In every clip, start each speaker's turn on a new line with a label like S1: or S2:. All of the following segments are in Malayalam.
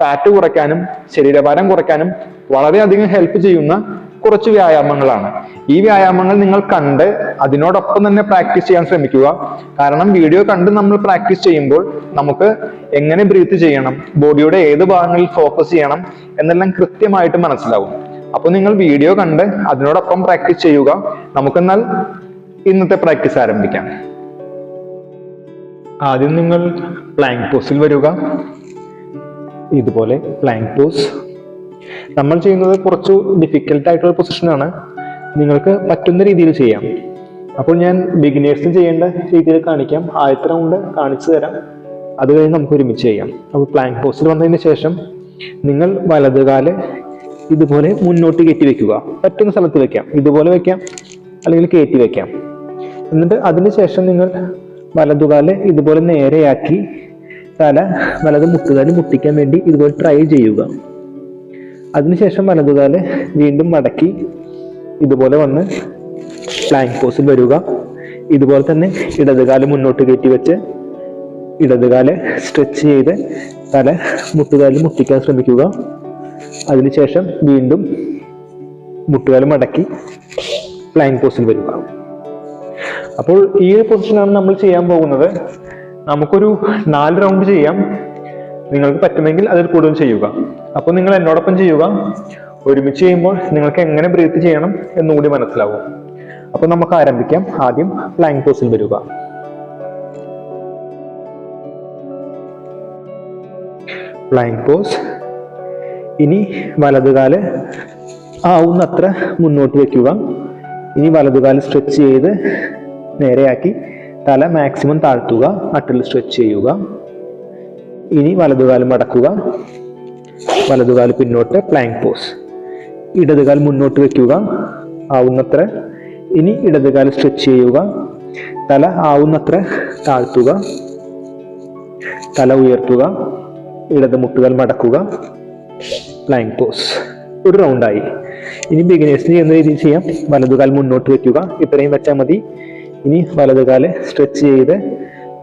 S1: ഫാറ്റ് കുറയ്ക്കാനും ശരീരഭാരം കുറയ്ക്കാനും വളരെയധികം ഹെൽപ്പ് ചെയ്യുന്ന കുറച്ച് വ്യായാമങ്ങളാണ്. ഈ വ്യായാമങ്ങൾ നിങ്ങൾ കണ്ട് അതിനോടൊപ്പം തന്നെ പ്രാക്ടീസ് ചെയ്യാൻ ശ്രമിക്കുക. കാരണം വീഡിയോ കണ്ട് നമ്മൾ പ്രാക്ടീസ് ചെയ്യുമ്പോൾ നമുക്ക് എങ്ങനെ ബ്രീത്ത് ചെയ്യണം ബോഡിയുടെ ഏത് ഭാഗങ്ങളിൽ ഫോക്കസ് ചെയ്യണം എന്നെല്ലാം കൃത്യമായിട്ട് മനസ്സിലാവും. അപ്പോൾ നിങ്ങൾ വീഡിയോ കണ്ട് അതിനോടൊപ്പം പ്രാക്ടീസ് ചെയ്യുക. നമുക്കെന്നാൽ ഇന്നത്തെ പ്രാക്ടീസ് ആരംഭിക്കാം. ആദ്യം നിങ്ങൾ പ്ലാങ്ക് പോസിൽ വരിക. ഇതുപോലെ പ്ലാങ്ക് പോസ് നമ്മൾ ചെയ്യുന്നത് കുറച്ച് ഡിഫിക്കൽട്ട് ആയിട്ടുള്ള പൊസിഷനാണ് നിങ്ങൾക്ക് പറ്റുന്ന രീതിയിൽ ചെയ്യാം. അപ്പോൾ ഞാൻ ബിഗിനേഴ്സ് ചെയ്യേണ്ട രീതിയിൽ കാണിക്കാം. ആദ്യത്തെ റൗണ്ട് കാണിച്ചു തരാം. അത് കഴിഞ്ഞ് നമുക്ക് ഒരുമിച്ച് ചെയ്യാം. അപ്പോൾ പ്ലാങ്ക് പോസ്റ്റിൽ വന്നതിന് ശേഷം നിങ്ങൾ വലതുകാൽ ഇതുപോലെ മുന്നോട്ട് കയറ്റി വെക്കുക. പറ്റുന്ന സ്ഥലത്ത് വെക്കാം. ഇതുപോലെ വെക്കാം. അല്ലെങ്കിൽ കയറ്റി വെക്കാം. എന്നിട്ട് അതിനുശേഷം നിങ്ങൾ വലതുകാൽ ഇതുപോലെ നേരെയാക്കി തല വലത് മുട്ടുകാൽ മുട്ടിക്കാൻ വേണ്ടി ഇതുപോലെ ട്രൈ ചെയ്യുക. അതിനുശേഷം വലതുകാൽ വീണ്ടും മടക്കി ഇതുപോലെ വന്ന് പ്ലാങ്ക് പോസിൽ വരിക. ഇതുപോലെ തന്നെ ഇടതുകാൽ മുന്നോട്ട് കയറ്റി വെച്ച് ഇടതുകാൽ സ്ട്രെച്ച് ചെയ്ത് തല മുട്ടുകാലിൽ മുട്ടിക്കാൻ ശ്രമിക്കുക. അതിനുശേഷം വീണ്ടും മുട്ടുകാൽ മടക്കി പ്ലാങ്ക് പോസിൽ വരിക. അപ്പോൾ ഈ ഒരു പൊസിഷനാണ് നമ്മൾ ചെയ്യാൻ പോകുന്നത്. നമുക്കൊരു നാല് റൗണ്ട് ചെയ്യാം. നിങ്ങൾക്ക് പറ്റുമെങ്കിൽ അതിൽ കൂടുതൽ ചെയ്യുക. അപ്പോൾ നിങ്ങൾ എന്നോടൊപ്പം ചെയ്യുക. ഒരുമിച്ച് ചെയ്യുമ്പോൾ നിങ്ങൾക്ക് എങ്ങനെ ബ്രീത്ത് ചെയ്യണം എന്നുകൂടി മനസ്സിലാവും. അപ്പോൾ നമുക്ക് ആരംഭിക്കാം. ആദ്യം പ്ലാങ്ക് പോസിൽ വരിക. പ്ലാങ്ക് പോസ് ഇനി വലതുകാൽ ആവുന്നത്ര മുന്നോട്ട് വയ്ക്കുക ഇനി വലതുകാൽ സ്ട്രെച്ച് ചെയ്ത് നേരെയാക്കി തല മാക്സിമം താഴ്ത്തുക അട്ടിൽ സ്ട്രെച്ച് ചെയ്യുക. ഇനി വലതുകാൽ മടക്കുക. വലതുകാൽ പിന്നോട്ട് പ്ലാങ്ക് പോസ് ഇടതുകാൽ മുന്നോട്ട് വെക്കുക. ആവുന്നത്ര. ഇനി ഇടതുകാൽ സ്ട്രെച്ച് ചെയ്യുക. തല ആവുന്നത്ര താഴ്ത്തുക. തല ഉയർത്തുക. ഇടത് മുട്ടുകൾ മടക്കുക. പ്ലാങ്ക് പോസ് ഒരു റൗണ്ടായി ഇനി ബിഗിനേഴ്സിന് ചെയ്യുന്ന രീതിയിൽ ചെയ്യാം? വലതുകാൽ മുന്നോട്ട് വെക്കുക. ഇത്രയും വെച്ചാൽ മതി. ഇനി വലത് കാൽ സ്ട്രെച്ച് ചെയ്ത്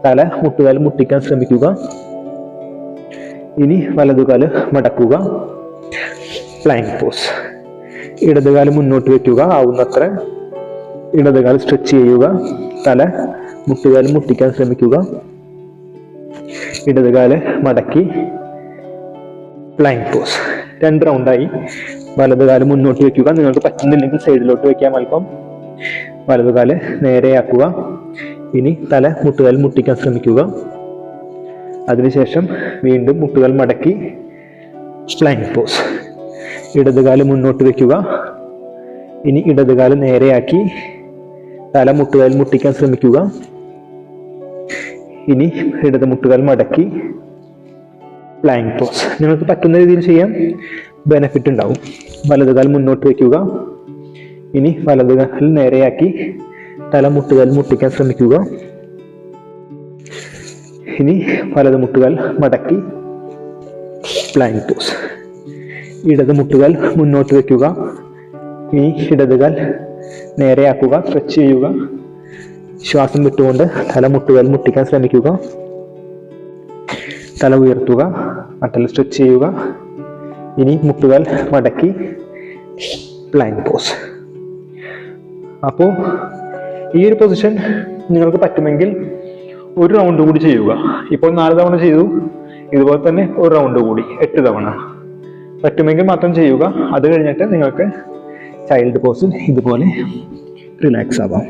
S1: തല മുട്ടുകാൽ മുട്ടിക്കാൻ ശ്രമിക്കുക. ഇനി വലതു കാൽ മടക്കുക. പ്ലാങ്ക് പോസ് ഇടതുകാൽ മുന്നോട്ട് വയ്ക്കുക ആവുന്നത്ര ഇടതുകാൽ സ്ട്രെച്ച് ചെയ്യുക. തല മുട്ടുകാൽ മുട്ടിക്കാൻ ശ്രമിക്കുക. ഇടതുകാൽ മടക്കി. പ്ലാങ്ക് പോസ് രണ്ട് റൗണ്ടായി വലതുകാൽ മുന്നോട്ട് വയ്ക്കുക നിങ്ങൾക്ക് പറ്റുന്നില്ലെങ്കിൽ സൈഡിലോട്ട് വെക്കാം അല്പം. വലതുകാൽ നേരെയാക്കുക ഇനി തല മുട്ടുകാൽ മുട്ടിക്കാൻ ശ്രമിക്കുക. അതിനുശേഷം വീണ്ടും മുട്ടുകൾ മടക്കി പ്ലാങ്ക് പോസ് ഇടതുകാൽ മുന്നോട്ട് വയ്ക്കുക ഇനി ഇടതുകാൽ നേരെയാക്കി തല മുട്ടുകാൽ മുട്ടിക്കാൻ ശ്രമിക്കുക. ഇനി ഇടത് മുട്ടുകാൽ മടക്കി പ്ലാങ്ക് പോസ് നിങ്ങൾക്ക് പറ്റുന്ന രീതിയിൽ ചെയ്യാം ബെനഫിറ്റ് ഉണ്ടാവും. വലതുകാൽ മുന്നോട്ട് വെക്കുക. ഇനി വലത് കാൽ നേരെയാക്കി തല മുട്ടുകൽ മുട്ടിക്കാൻ ശ്രമിക്കുക. ഇനി വലത് മുട്ടുകാൽ മടക്കി പ്ലാങ്ക് പോസ് ഇടത് മുട്ടുകാൽ മുന്നോട്ട് വയ്ക്കുക ഇനി ഇടതുകാൽ നേരെയാക്കുക സ്ട്രെച്ച് ചെയ്യുക. ശ്വാസം വിട്ടുകൊണ്ട് തല മുട്ടുകാൽ മുട്ടിക്കാൻ ശ്രമിക്കുക. തല ഉയർത്തുക അട്ടൽ സ്ട്രെച്ച് ചെയ്യുക. ഇനി മുട്ടുകാൽ മടക്കി പ്ലാങ്ക് പോസ് അപ്പോൾ ഈ ഒരു പൊസിഷൻ നിങ്ങൾക്ക് പറ്റുമെങ്കിൽ ഒരു റൗണ്ട് കൂടി ചെയ്യുക. ഇപ്പോൾ നാല് തവണ ചെയ്തു. ഇതുപോലെ തന്നെ ഒരു റൗണ്ട് കൂടി. എട്ട് തവണ. പറ്റുമെങ്കിൽ മാത്രം ചെയ്യുക. അത് കഴിഞ്ഞിട്ട് നിങ്ങൾക്ക് ചൈൽഡ് പോസിൽ ഇതുപോലെ റിലാക്സ് ആവാം.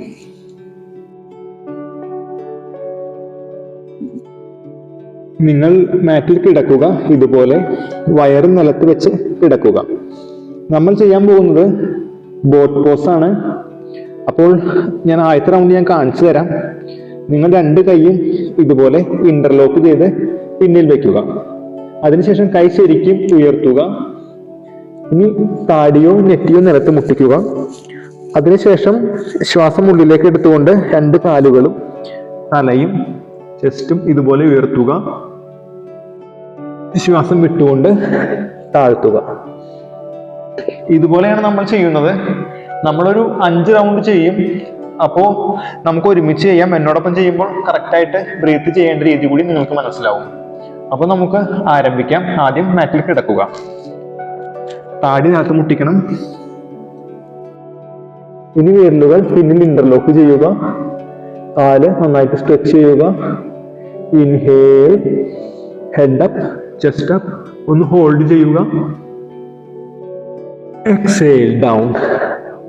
S1: നിങ്ങൾ മാറ്റിൽ കിടക്കുക. ഇതുപോലെ വയറ് നിലത്ത് വെച്ച് കിടക്കുക. നമ്മൾ ചെയ്യാൻ പോകുന്നത് ബോട്ട് പോസ് ആണ്. അപ്പോൾ ഞാൻ ആദ്യത്തെ റൗണ്ട് ഞാൻ കാണിച്ചു തരാം. നിങ്ങൾ രണ്ട് കൈയും ഇതുപോലെ ഇന്റർലോക്ക് ചെയ്ത് പിന്നിൽ വെക്കുക. അതിനുശേഷം കൈ ശരിക്കും ഉയർത്തുക. ഇനി താടിയോ നെറ്റിയോ നിലത്ത് മുട്ടിക്കുക. അതിനുശേഷം ശ്വാസം ഉള്ളിലേക്ക് എടുത്തുകൊണ്ട് രണ്ട് കാലുകളും തലയും ചെസ്റ്റും ഇതുപോലെ ഉയർത്തുക. ശ്വാസം വിട്ടുകൊണ്ട് താഴ്ത്തുക. ഇതുപോലെയാണ് നമ്മൾ ചെയ്യുന്നത്. നമ്മളൊരു അഞ്ച് റൗണ്ട് ചെയ്യും. അപ്പോൾ നമുക്ക് ഒരുമിച്ച് ചെയ്യാം. എന്നോടൊപ്പം ചെയ്യുമ്പോൾ കറക്റ്റായിട്ട് ബ്രീത്ത് ചെയ്യേണ്ട രീതി കൂടി നിങ്ങൾക്ക് മനസ്സിലാവും. അപ്പോൾ നമുക്ക് ആരംഭിക്കാം. ആദ്യം മാറ്റിൽ കിടക്കുക. താടി നാത്ത് മുട്ടിക്കണം. ഇനി വിരലുകൾ പിന്നിൽ ഇന്റർലോക്ക് ചെയ്യുക. കാൽ നന്നായിട്ട് സ്ട്രെച്ച് ചെയ്യുക. Inhale head up chest up ഒന്ന് ഹോൾഡ് ചെയ്യുക. എക്സേൽ ഡൗൺ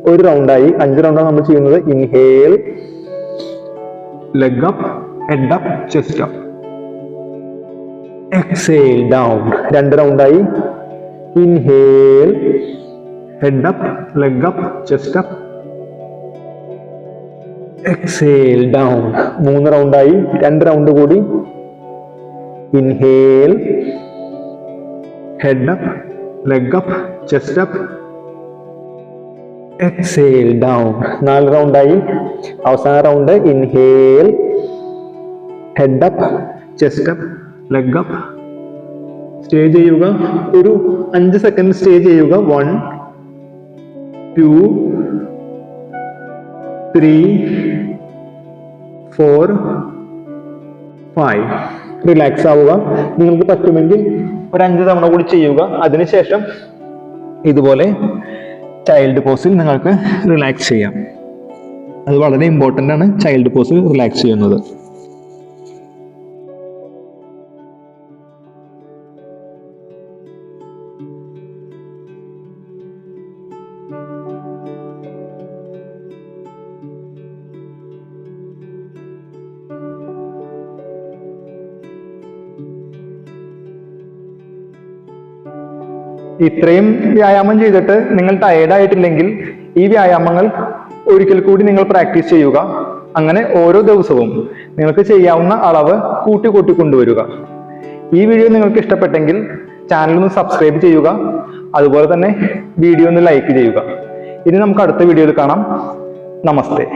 S1: ഒരു റൗണ്ടായി അഞ്ച് റൗണ്ടാണ് നമ്മൾ ചെയ്യുന്നത്. Inhale leg up head up chest up exhale down രണ്ട് റൗണ്ടായി inhale head up leg up chest up exhale down മൂന്ന് റൗണ്ടായി രണ്ട് റൗണ്ട് കൂടി. Inhale head up leg up chest up exhale down നാല് റൗണ്ടായി അവസാന round inhale head up chest up leg up stay ചെയ്യുക. ഒരു അഞ്ച് സെക്കൻഡ് സ്റ്റേ ചെയ്യുക. One two three four five relax ആവുക. നിങ്ങൾക്ക് പറ്റുമെങ്കിൽ ഒരു അഞ്ച് തവണ കൂടി ചെയ്യുക. അതിനുശേഷം ഇതുപോലെ ചൈൽഡ് പോസിൽ നിങ്ങൾക്ക് റിലാക്സ് ചെയ്യാം. അത് വളരെ ഇമ്പോർട്ടന്റ് ആണ് ചൈൽഡ് പോസിൽ റിലാക്സ് ചെയ്യുന്നത്. ഇത്രയും വ്യായാമം ചെയ്തിട്ട് നിങ്ങൾ ടയേർഡ് ആയിട്ടില്ലെങ്കിൽ ഈ വ്യായാമങ്ങൾ ഒരിക്കൽ കൂടി നിങ്ങൾ പ്രാക്ടീസ് ചെയ്യുക. അങ്ങനെ ഓരോ ദിവസവും നിങ്ങൾക്ക് ചെയ്യാവുന്ന അളവ് കൂട്ടി കൂട്ടി കൊണ്ടുവരിക. ഈ വീഡിയോ നിങ്ങൾക്ക് ഇഷ്ടപ്പെട്ടെങ്കിൽ ചാനൽ ഒന്ന് സബ്സ്ക്രൈബ് ചെയ്യുക. അതുപോലെ തന്നെ വീഡിയോ ഒന്ന് ലൈക്ക് ചെയ്യുക. ഇനി നമുക്ക് അടുത്ത വീഡിയോയിൽ കാണാം. നമസ്തേ.